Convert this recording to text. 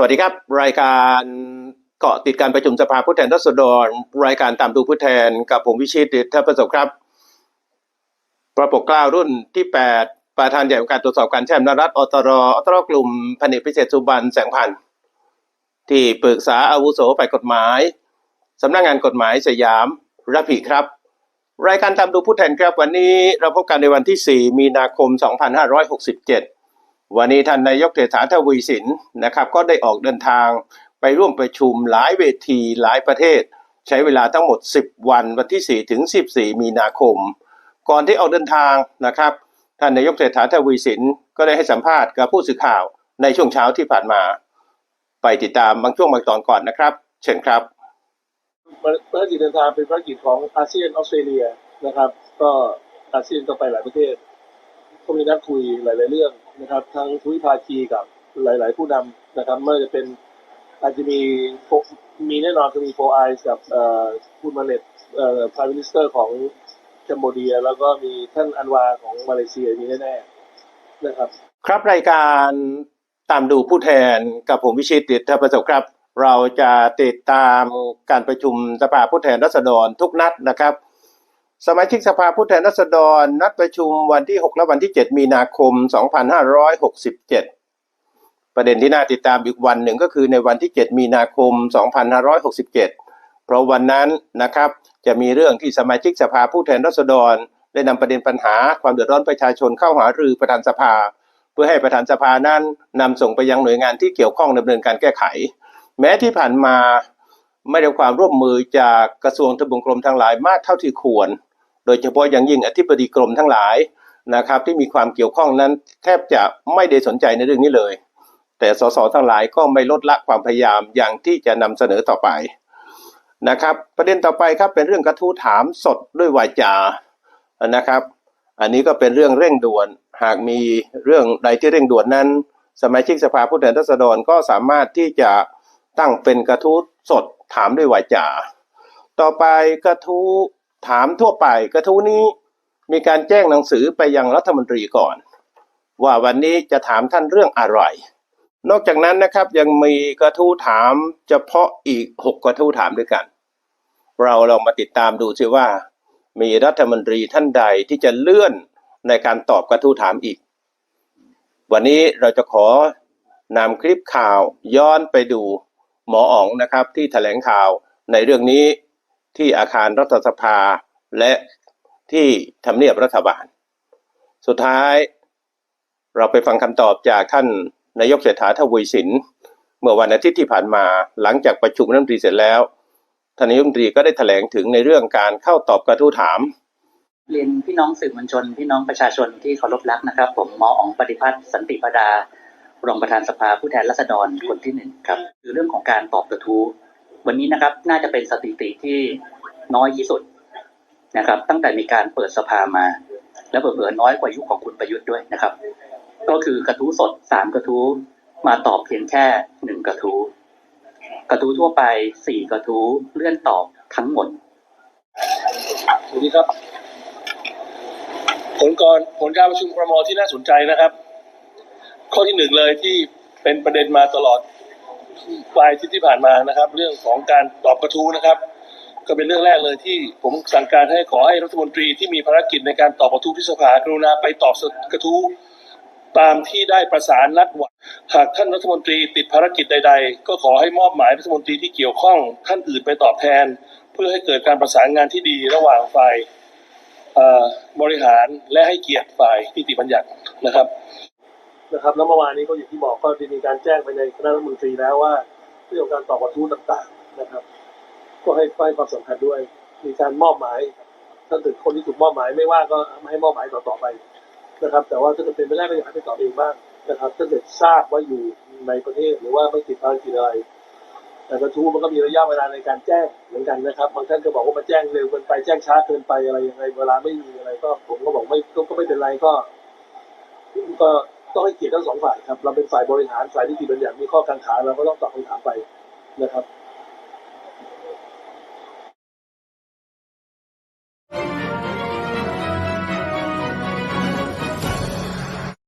สวัสดีครับ รายการเกาะติดการประชุมสภาผู้แทนราษฎร รายการตามดูผู้แทนกับผมวิชิตดิษฐประสบครับประปกกล้าวรุ่นที่ 8 ประธานใหญ่องค์การตรวจสอบการแช่มนรัฐอตรอตรกลุ่มพันเอกพิเศษสุบันแสงพันธ์ที่ปรึกษาอาวุโสฝ่ายกฎหมายสำนักงานกฎหมายสยามรับผิดครับ รายการตามดูผู้แทนครับวันนี้เราพบกันในวันที่ 4 มีนาคม 2567 วันนี้ท่านนายกเศรษฐาทวีสินนะครับก็ได้ออกเดินทางไปร่วมประชุมหลายเวทีหลายประเทศ ใช้เวลาทั้งหมด 10 วันวันที่ 4 ถึง 14 มีนาคม ก่อนที่ออกเดินทางนะครับ ท่านนายกเศรษฐาทวีสินก็ได้ให้สัมภาษณ์กับผู้สื่อข่าวในช่วงเช้าที่ผ่านมา ไปติดตามบางช่วงบางตอนก่อนนะครับ เชิญครับภารกิจเดินทางเป็นภารกิจของอาเซียนออสเตรเลียนะครับ ก็อาเซียนก็ไปหลายประเทศก็มีนัดคุยหลาย ๆ เรื่อง นะครับทั้งทวิภาคีกับหลาย ๆ ผู้นำนะครับไม่ว่าจะเป็นอาจจะมีมีแน่นอนก็มีโฟไอซ์กับเอ่อคุณมาเลตเอ่อพามินิสเตอร์ของแคนโบเดีย แล้วก็มีท่านอันวาของมาเลเซียมีแน่ๆนะครับครับรายการตามดูผู้แทนกับผมวิชิตติทประสบครับ เราจะติดตามการประชุมสภาผู้แทนราษฎรทุกนัดนะครับ สมาชิกสภาผู้แทนราษฎรนัดประชุมวันที่ 6 และวันที่ 7 มีนาคม 2567 ประเด็นที่น่าติดตามอีกวันหนึ่งก็คือในวันที่ 7 มีนาคม 2567 เพราะวันนั้นนะครับจะมีเรื่องที่สมาชิกสภาผู้แทนราษฎร ได้นำประเด็นปัญหาความเดือดร้อนประชาชนเข้าหารือประธานสภา เพื่อให้ประธานสภานั้นนำส่งไปยังหน่วยงานที่เกี่ยวข้องดำเนินการแก้ไข แม้ที่ผ่านมาไม่ได้ความร่วมมือจากกระทรวงทบวงกรมทั้งหลายมากเท่าที่ควร โดยเฉพาะอย่างยิ่งอธิบดีกรมทั้งหลายนะครับที่มีความเกี่ยวข้องนั้นแทบจะไม่ได้สนใจในเรื่องนี้เลย แต่สสทั้งหลายก็ไม่ลดละความพยายามอย่างที่จะนำเสนอต่อไปนะครับ ประเด็นต่อไปครับเป็นเรื่องกระทู้ถามสดด้วยวาจานะครับ อันนี้ก็เป็นเรื่องเร่งด่วน หากมีเรื่องใดที่เร่งด่วนนั้น สมาชิกสภาผู้แทนราษฎรก็สามารถที่จะตั้งเป็นกระทู้สดถามด้วยวาจา ต่อไปกระทู้ ถามทั่วไปกระทู้นี้มีการแจ้งหนังสือไปยังรัฐมนตรีก่อน ว่าวันนี้จะถามท่านเรื่องอะไร นอกจากนั้นนะครับยังมีกระทู้ถามเฉพาะอีกหกกระทู้ถามด้วยกัน เราลองมาติดตามดูซิว่า มีรัฐมนตรีท่านใดที่จะเลื่อนในการตอบกระทู้ถามอีก วันนี้เราจะขอนำคลิปข่าวย้อนไปดูหมออ๋องนะครับที่แถลงข่าวในเรื่องนี้ ที่อาคารรัฐสภาและที่ทำเนียบรัฐบาล สุดท้ายเราไปฟังคำตอบจากท่านนายกเศรษฐาทวีสิน เมื่อวันอาทิตย์ที่ผ่านมาหลังจากประชุมรัฐมนตรีเสร็จแล้วท่านนายกรัฐมนตรีก็ได้แถลงถึงในเรื่องการเข้าตอบกระทู้ถาม เรียนพี่น้องสื่อมวลชน พี่น้องประชาชนที่เคารพรักนะครับ ผมหมออ๋องปฏิพัฒน์สันติพดารองประธานสภาผู้แทนราษฎรคนที่หนึ่งครับคือเรื่องของการตอบกระทู้ วันนี้นะครับ น่าจะเป็นสถิติที่น้อยที่สุดนะครับ ตั้งแต่มีการเปิดสภามา แล้วเผื่อน้อยกว่ายุคของคุณประยุทธ์ด้วยนะครับ ก็คือกระทู้สดสามกระทู้มาตอบเพียงแค่หนึ่งกระทู้กระทู้ทั่วไปสี่กระทู้เลื่อนตอบทั้งหมดสวัสดีครับ ผลก่อนผลการประชุมครมที่น่าสนใจนะครับ ข้อที่หนึ่งเลยที่เป็นประเด็นมาตลอด ปลายที่ที่ผ่านมานะครับ เรื่องของการตอบกระทู้นะครับ ก็เป็นเรื่องแรกเลยที่ผมสั่งการให้ขอให้รัฐมนตรีที่มีภารกิจในการตอบกระทู้พิสภากรุณาไปตอบกระทู้ตามที่ได้ประสานนัดหวังหากท่านรัฐมนตรีติดภารกิจใด ๆ ก็ขอให้มอบหมายรัฐมนตรีที่เกี่ยวข้องท่านอื่นไปตอบแทน เพื่อให้เกิดการประสานงานที่ดีระหว่างฝ่ายบริหารและให้เกียรติฝ่ายนิติบัญญัตินะครับ นะครับแล้วเมื่อวานนี้ก็อย่างที่บอกก็ได้มีการแจ้งไปในคณะรัฐมนตรีแล้วว่าเรื่องของการตอบกระทู้ต่างๆนะครับ ก็ให้ให้ความสำคัญด้วยมีการมอบหมายท่าถึงคนที่ถูกมอบหมายไม่ว่าก็ให้มอบหมายต่อๆไปนะครับ แต่ว่าถ้าเกิดเป็นไปได้ก็อยากให้ไปตอบเองบ้างนะครับ ถ้าเกิดทราบว่าอยู่ในประเทศหรือว่าไม่ติดภารกิจอะไร แต่กระทู้มันก็มีระยะเวลาในการแจ้งเหมือนกันนะครับบางท่านก็บอกว่ามาแจ้งเร็วเกินไปแจ้งช้าเกินไปอะไรยังไงเวลาไม่มีอะไรก็ผมก็บอกไม่ก็ไม่เป็นไรก็ก็ ต้องให้เกียรติทั้งสองฝ่ายครับ เราเป็นฝ่ายบริหารฝ่ายนิติบัญญัติมีข้อกังขาเราก็ต้องตอบคำถามไปนะครับ